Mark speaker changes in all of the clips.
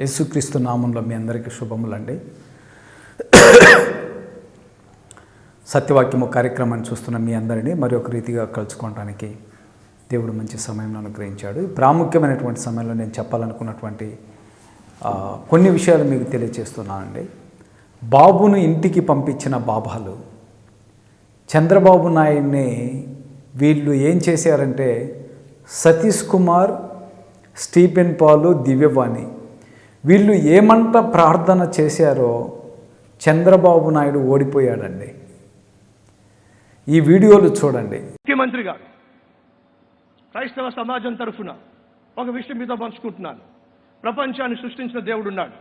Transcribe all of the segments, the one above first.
Speaker 1: యేసుక్రీస్తు నామంలో మీ అందరికీ శుభములండి. సత్యవాక్యము కార్యక్రమాన్ని చూస్తున్న మీ అందరినీ మరి ఒక రీతిగా కలుసుకోవడానికి దేవుడు మంచి సమయం అనుగ్రహించాడు. ప్రాముఖ్యమైనటువంటి సమయంలో నేను చెప్పాలనుకున్నటువంటి కొన్ని విషయాలు మీకు తెలియజేస్తున్నానండి బాబును ఇంటికి పంపించిన బాబాలు చంద్రబాబు నాయుడిని వీళ్ళు ఏం చేశారంటే సతీష్ కుమార్ స్టీఫెన్ పాలు దివ్యవాణి వీళ్ళు ఏమంట ప్రార్థన చేశారో చంద్రబాబు నాయుడు ఓడిపోయాడండి. ఈ వీడియోలు చూడండి.
Speaker 2: ముఖ్యమంత్రి గారు క్రైస్తవ సమాజం తరఫున ఒక విషయం మీతో పంచుకుంటున్నాను. ప్రపంచాన్ని సృష్టించిన దేవుడు ఉన్నాడు.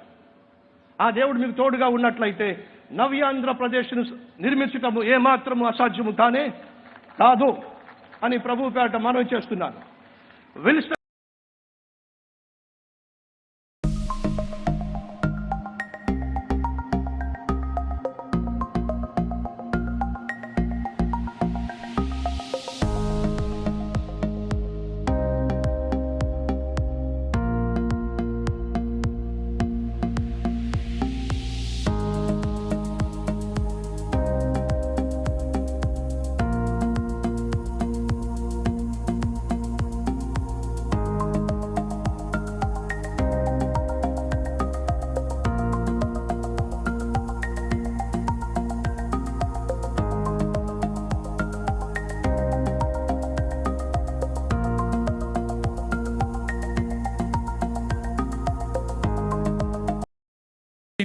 Speaker 2: ఆ దేవుడు మీకు తోడుగా ఉన్నట్లయితే నవ్యాంధ్రప్రదేశ్ను నిర్మించటము ఏమాత్రము అసాధ్యము కానే కాదు అని ప్రభుపేట మనవి చేస్తున్నాను. విల్సన్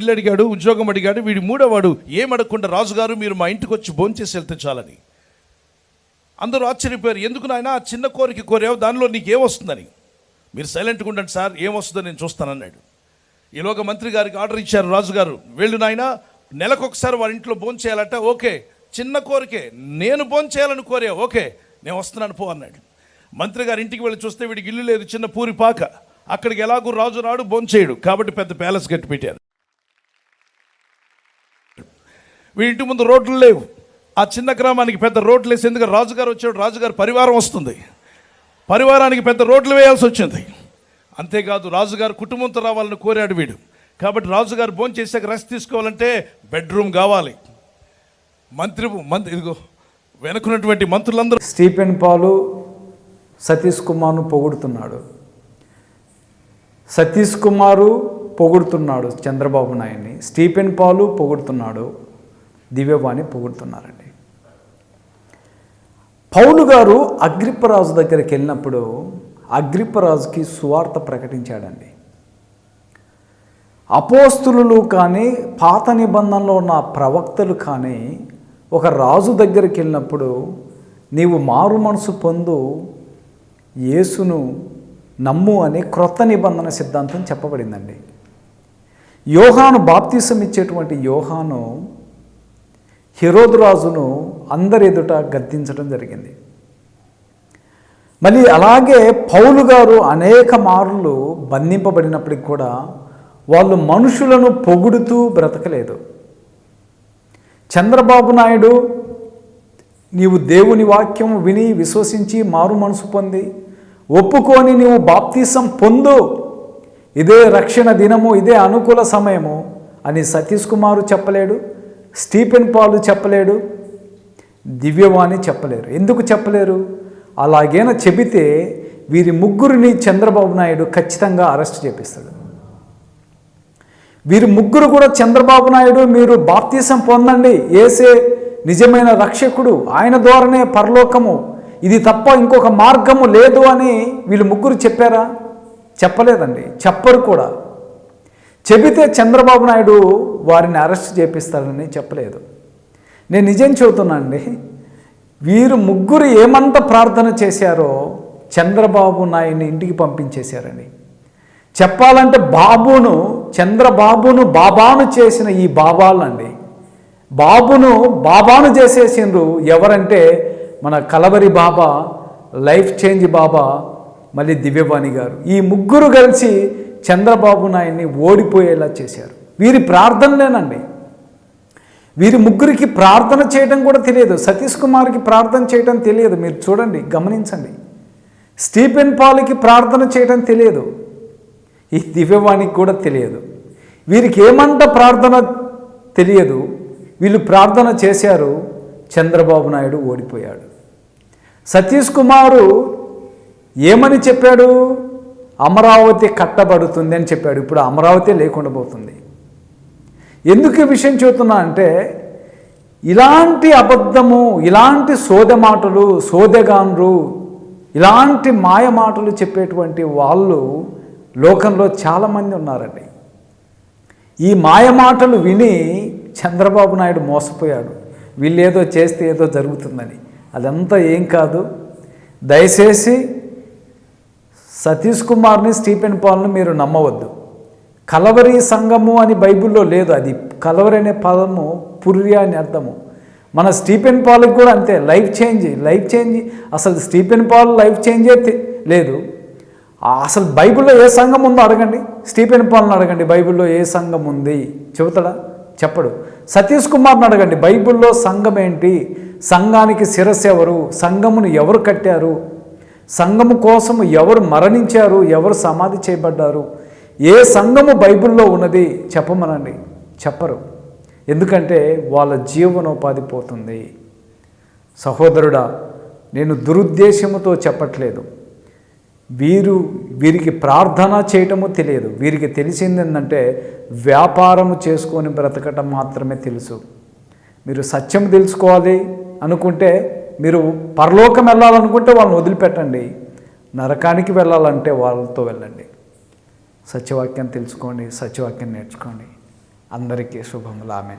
Speaker 3: ఇల్లు అడిగాడు ఉద్యోగం అడిగాడు వీడి మూడోవాడు ఏమడకుండా రాజుగారు మీరు మా ఇంటికి వచ్చి భోంచేసి వెళ్తే చాలని. అందరూ ఆశ్చర్యపోయారు. ఎందుకు నాయన ఆ చిన్న కోరిక కోరావు దానిలో నీకు ఏమొస్తుందని మీరు సైలెంట్గా ఉండండి సార్ ఏమొస్తుందో నేను చూస్తానన్నాడు. ఈలోగా మంత్రి గారికి ఆర్డర్ ఇచ్చారు రాజుగారు. వెళ్ళు నాయన నెలకొకసారి వారి ఇంట్లో భోంచేయాలంటే ఓకే. చిన్న కోరికే నేను భోంచేయాలని కోరే ఓకే. నేను వస్తున్నాను పో అన్నాడు. మంత్రి గారి ఇంటికి వెళ్ళి చూస్తే వీడికి ఇల్లు లేదు చిన్న పూరి పాక. అక్కడికి ఎలాగూ రాజు రాడు భోంచేయడు. కాబట్టి పెద్ద ప్యాలెస్ కట్టి పెట్టారు వీడి ఇంటి ముందు రోడ్లు లేవు. ఆ చిన్న గ్రామానికి పెద్ద రోడ్లు వేసి ఎందుకంటే రాజుగారు వచ్చాడు? రాజుగారు పరివారం వస్తుంది. పరివారానికి పెద్ద రోడ్లు వేయాల్సి వచ్చింది. అంతేకాదు రాజుగారు కుటుంబంతో రావాలని కోరాడు వీడు. కాబట్టి రాజుగారు భోజనం చేశాక రెస్ట్ తీసుకోవాలంటే బెడ్రూమ్ కావాలి. మంత్రి మంత్రి ఇదిగో వెనుకున్నటువంటి మంత్రులందరూ
Speaker 1: స్టీఫెన్ పాలు సతీష్ కుమార్ను పొగుడుతున్నాడు. సతీష్ కుమారు పొగుడుతున్నాడు చంద్రబాబు నాయుడిని. స్టీఫెన్ పాలు పొగుడుతున్నాడు. దివ్యవాణి పొగుడుతున్నారండి. పౌలు గారు అగ్రిప్పరాజు దగ్గరికి వెళ్ళినప్పుడు అగ్రిప్పరాజుకి సువార్త ప్రకటించాడండి. అపోస్తులు కానీ పాత నిబంధనలో ఉన్న ప్రవక్తలు కానీ ఒక రాజు దగ్గరికి వెళ్ళినప్పుడు నీవు మారు మనసు పొందు యేసును నమ్ము అని క్రొత్త నిబంధన సిద్ధాంతం చెప్పబడిందండి. యోహాను బాప్తీసం ఇచ్చేటువంటి యోహాను హెరోదు రాజును అందరి ఎదుట గద్దించడం జరిగింది. మళ్ళీ అలాగే పౌలు గారు అనేక మార్లు బంధింపబడినప్పటికి కూడా వాళ్ళు మనుషులను పొగుడుతూ బ్రతకలేదు. చంద్రబాబు నాయుడు నీవు దేవుని వాక్యం విని విశ్వసించి మారు మనసు పొంది ఒప్పుకొని నీవు బాప్తీసం పొందు ఇదే రక్షణ దినము ఇదే అనుకూల సమయము అని సతీష్ కుమారు చెప్పలేడు. స్టీఫెన్ పాలు చెప్పలేడు దివ్యవాణి చెప్పలేరు. ఎందుకు చెప్పలేరు? అలాగైనా చెబితే వీరి ముగ్గురిని చంద్రబాబు నాయుడు ఖచ్చితంగా అరెస్ట్ చేపిస్తాడు. వీరు ముగ్గురు కూడా చంద్రబాబు నాయుడు మీరు బాప్తీసం పొందండి. ఏసే నిజమైన రక్షకుడు ఆయన ద్వారానే పరలోకము. ఇది తప్ప ఇంకొక మార్గము లేదు అని వీళ్ళు ముగ్గురు చెప్పారా? చెప్పలేదండి. చెప్పరు కూడా. చెబితే చంద్రబాబు నాయుడు వారిని అరెస్ట్ చేపిస్తాడని చెప్పలేదు. నేను నిజం చెబుతున్నానండి. వీరు ముగ్గురు ఏమంత ప్రార్థన చేశారో చంద్రబాబు నాయుడిని ఇంటికి పంపించేశారని చెప్పాలంటే బాబును చంద్రబాబును బాబాను చేసిన ఈ బాబాలండి. బాబును బాబాను చేసేసిండ్రు ఎవరంటే మన Calvary Baba life change Baba మళ్ళీ దివ్యవాణి గారు. ఈ ముగ్గురు కలిసి చంద్రబాబు నాయుడిని ఓడిపోయేలా చేశారు. వీరి ప్రార్థనలేనండి. వీరి ముగ్గురికి ప్రార్థన చేయడం కూడా తెలియదు. సతీష్ కుమార్కి ప్రార్థన చేయడం తెలియదు. మీరు చూడండి గమనించండి. స్టీఫెన్ పాల్కి ప్రార్థన చేయడం తెలియదు. ఈ దివ్యవాణికి కూడా తెలియదు. వీరికి ఏమంట ప్రార్థన తెలియదు. వీళ్ళు ప్రార్థన చేశారు చంద్రబాబు నాయుడు ఓడిపోయాడు. సతీష్ కుమారు ఏమని చెప్పాడు? అమరావతి కట్టబడుతుంది అని చెప్పాడు. ఇప్పుడు అమరావతి లేకుండా పోతుంది. ఎందుకు ఈ విషయం చెబుతున్నా అంటే ఇలాంటి అబద్ధము ఇలాంటి సోద మాటలు సోదెగాన్రు ఇలాంటి మాయ మాటలు చెప్పేటువంటి వాళ్ళు లోకంలో చాలామంది ఉన్నారండి. ఈ మాయ మాటలు విని చంద్రబాబు నాయుడు మోసపోయాడు. వీళ్ళు ఏదో చేస్తే ఏదో జరుగుతుందని. అదంతా ఏం కాదు. దయచేసి సతీష్ కుమార్ని స్టీఫెన్ పాల్ని మీరు నమ్మవద్దు. కలవరి సంఘము అని బైబిల్లో లేదు. అది కలవరి అనే పదము పుర్య అని అర్థము. మన స్టీఫెన్ పాల్కి కూడా అంతే. Life change life change. అసలు స్టీఫెన్ పాల్ లైఫ్ చేంజే లేదు. అసలు బైబిల్లో ఏ సంఘం ఉందో అడగండి. స్టీఫెన్ పాల్ని అడగండి. బైబిల్లో ఏ సంఘం ఉంది? చెబుతాడా? చెప్పడు. సతీష్ కుమార్ని అడగండి. బైబిల్లో సంఘం ఏంటి? సంఘానికి శిరస్సు ఎవరు? సంఘమును ఎవరు కట్టారు? సంఘము కోసం ఎవరు మరణించారు ఎవరు సమాధి చేయబడ్డారు ఏ సంఘము బైబిల్లో ఉన్నది చెప్పమనండి. చెప్పరు. ఎందుకంటే వాళ్ళ జీవనోపాధి పోతుంది. సహోదరుడా నేను దురుద్దేశముతో చెప్పట్లేదు. వీరు వీరికి ప్రార్థన చేయటము తెలియదు. వీరికి తెలిసింది ఏంటంటే వ్యాపారము చేసుకొని బ్రతకటం మాత్రమే తెలుసు. మీరు సత్యం తెలుసుకోవాలి అనుకుంటే మీరు పరలోకం వెళ్ళాలనుకుంటే వాళ్ళని వదిలిపెట్టండి. నరకానికి వెళ్ళాలంటే వాళ్ళతో వెళ్ళండి. సత్యవాక్యం తెలుసుకోండి సత్యవాక్యం నేర్చుకోండి. అందరికీ శుభములు. ఆమె